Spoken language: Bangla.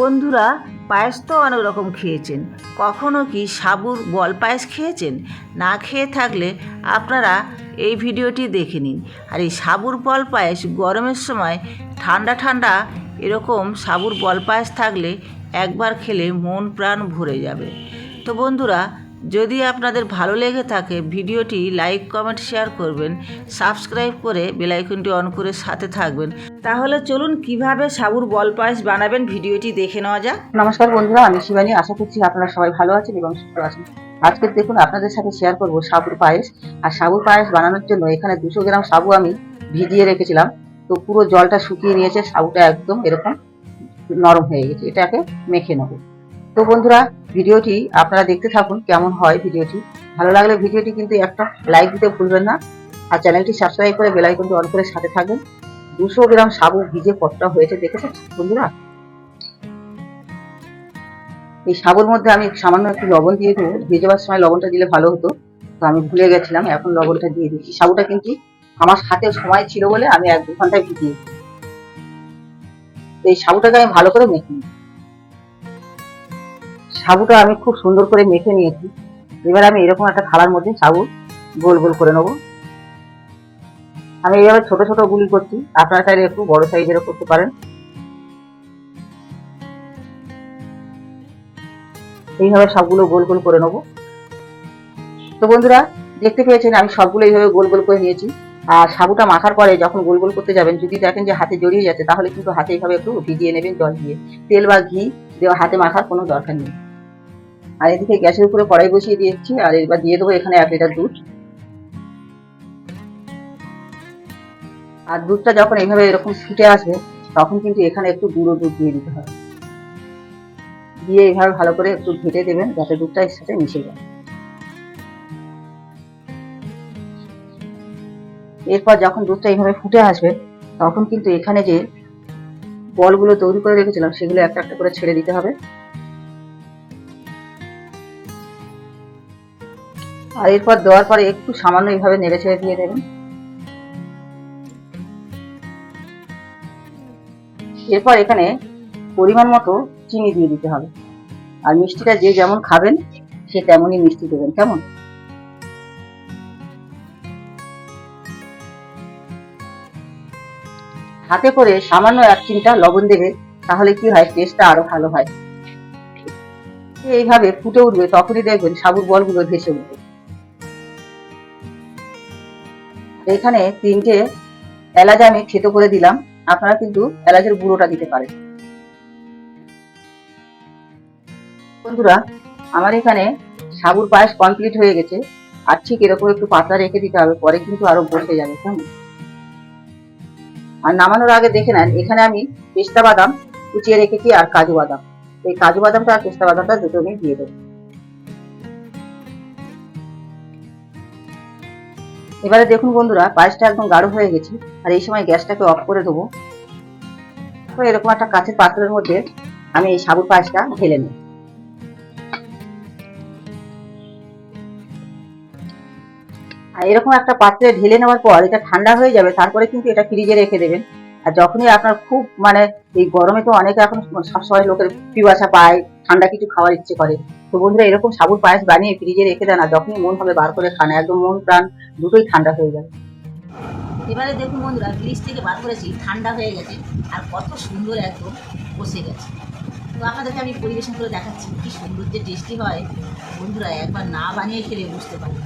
বন্ধুরা, পায়েস তো অনেক রকম খেয়েছেন। কখনো কি সাবুর বল পায়েস খেয়েছেন? না খেয়ে থাকলে আপনারা এই ভিডিওটি দেখে নিন। আর এই সাবুর বল পায়েস গরমের সময় ঠান্ডা ঠান্ডা এরকম সাবুর বল পায়েস থাকলে একবার খেলে মন প্রাণ ভরে যাবে। তো বন্ধুরা যদি আপনাদের ভালো লেগে থাকে, ভিডিওটি লাইক, কমেন্ট, শেয়ার করবেন, সাবস্ক্রাইব করে বেলাইকনটি অন করে সাথে থাকবেন। তাহলে চলুন কীভাবে সাবুর বল পায়েস বানাবেন ভিডিওটি দেখে নেওয়া যাক। নমস্কার বন্ধুরা, আমি শিবানী। আশা করছি আপনারা সবাই ভালো আছেন এবং সুস্থ আছেন। আজকে দেখুন, আপনাদের সাথে শেয়ার করব সাবুর পায়েস। আর সাবুর পায়েস বানানোর জন্য এখানে দুশো গ্রাম সাবু আমি ভিজিয়ে রেখেছিলাম। তো পুরো জলটা শুকিয়ে নিয়েছে, সাবুটা একদম এরকম নরম হয়ে গেছে। এটাকে মেখে নেব। তো বন্ধুরা, ভিডিওটি আপনারা দেখতে থাকুন কেমন হয় ভিডিওটি। ভালো লাগলে ভিডিওটি কিন্তু একটা লাইক দিতে ভুলবেন না। আর চ্যানেলটি সাবস্ক্রাইব করে বেলাইকনটি অন করে সাথে থাকবেন দুশো গ্রাম সাবু ভিজে কতটা হয়েছে দেখেছেন বন্ধুরা। এই সাবুর মধ্যে আমি সামান্য একটু লবণ দিয়ে দেবো। ভেজেবার সময় লবণটা দিলে ভালো হতো। তো আমি ভুলে গেছিলাম, এখন লবণটা দিয়ে দিচ্ছি। সাবুটা কিন্তু আমার হাতে সময় ছিল বলে আমি এক দু ঘন্টায় ভিজিয়ে এই সাবুটাকে আমি ভালো করে মেখে নিই সাবুটা আমি খুব সুন্দর করে মেখে নিয়েছি। এবার আমি এরকম একটা থালার মধ্যে সাবু গোল গোল করে নেব। আমি এইভাবে ছোট ছোট গুলি করছি। আপনারা চাইলে একটু বড় সাইজেরও করতে পারেন। এইভাবে সবগুলো গোল গোল করে নেব। তো বন্ধুরা, দেখতে পেয়েছেন আমি সবগুলো এইভাবে গোল গোল করে নিয়েছি। আর সাবুটা মাখার পরে যখন গোল গোল করতে যাবেন, যদি দেখেন যে হাতে জড়িয়ে যাচ্ছে, তাহলে কিন্তু হাতে এইভাবে একটু ভিজিয়ে নেবেন জল দিয়ে। তেল বা ঘি দেওয়া হাতে মাখার কোনো দরকার নেই। আর এদিকে গ্যাসের উপরে কড়াই বসিয়ে দিয়েছি, আর এবার দিয়ে দেবো এখানে এক লিটার দুধ। আর দুধটা যখন এইভাবে এরকম ফুটে আসবে, তখন কিন্তু এখানে একটু গুঁড়ো দুধ দিয়ে দিতে হবে। দিয়ে এইভাবে ভালো করে একটু ঘেটে দেবেন, যাতে দুধটা এর সাথে মিশে যায়। এরপর যখন দুধটা এইভাবে ফুটে আসবে, তখন কিন্তু এখানে যে বলগুলো তৈরি করে রেখেছিলাম, সেগুলো একটা একটা করে ছেড়ে দিতে হবে। আর এরপর দেওয়ার পরে একটু সামান্য এইভাবে নেড়ে ছেড়ে দিয়ে দেবেন। এরপর এখানে পরিমাণ মতো চিনি দিয়ে দিতে হবে। আর মিষ্টিটা যে যেমন খাবেন, সে তেমনই মিষ্টি দেবেন। কেমন? হাতে করে সামান্য এক চিমটা লবণ দেবে, তাহলে কি হয়? টেস্টটা আরও ভালো হয়। এইভাবে ফুটে উঠবে, তখনই দেখবেন সাবুর বলগুলো ভেসে উঠবে। এখানে তিনটে এলাচ আমি থেতো করে দিলাম। আপনারা কিন্তু এলাচের গুঁড়োটা দিতে পারেন। বন্ধুরা, আমার এখানে সাবুর পায়েস কমপ্লিট হয়ে গেছে। আর ঠিক এরকম একটু পাতলা রেখে দিতে হবে, পরে কিন্তু আরও বসে যাবে কেমন আর নামানোর আগে দেখে নেন, এখানে আমি পেস্তা বাদাম কুচিয়ে রেখেছি আর কাজু বাদাম। এই কাজু বাদামটা আর পেস্তা বাদামটা দুটো আমি দিয়ে দেবো। এবারে দেখুন বন্ধুরা, পায়েসটা একদম গাঢ় হয়ে গেছে, আর এই সময় গ্যাসটাকে অফ করে দেবো। তো এরকম একটা কাঁচের পাত্রের মধ্যে আমি এই সাবুর পায়েসটা ঢেলে নিই আর এরকম একটা পাত্রে ঢেলে নেওয়ার পর এটা ঠান্ডা হয়ে যাবে, তারপরে কিন্তু এটা ফ্রিজে রেখে দেবেন। আর যখনই আপনার খুব মানে এই গরমে তো অনেকে এখন সবসময় লোকের পিপাসা পায়, ঠান্ডা কিছু খাওয়ার ইচ্ছে করে। তো বন্ধুরা এরকম সাবুর পায়েস বানিয়ে ফ্রিজে রেখে দেন আর যখনই মন হবে বার করে খান, একদম মন প্রাণ দুটোই ঠান্ডা হয়ে যাবে। এবারে দেখুন বন্ধুরা, ফ্রিজ থেকে বার করেছি, ঠান্ডা হয়ে গেছে আর কত সুন্দর একদম বসে গেছে। তো আপনাদেরকে আমি পরিবেশন করে দেখাচ্ছি কি সুন্দর যে টেস্টি হয়। বন্ধুরা, একবার না বানিয়ে খেলে বুঝতে পারি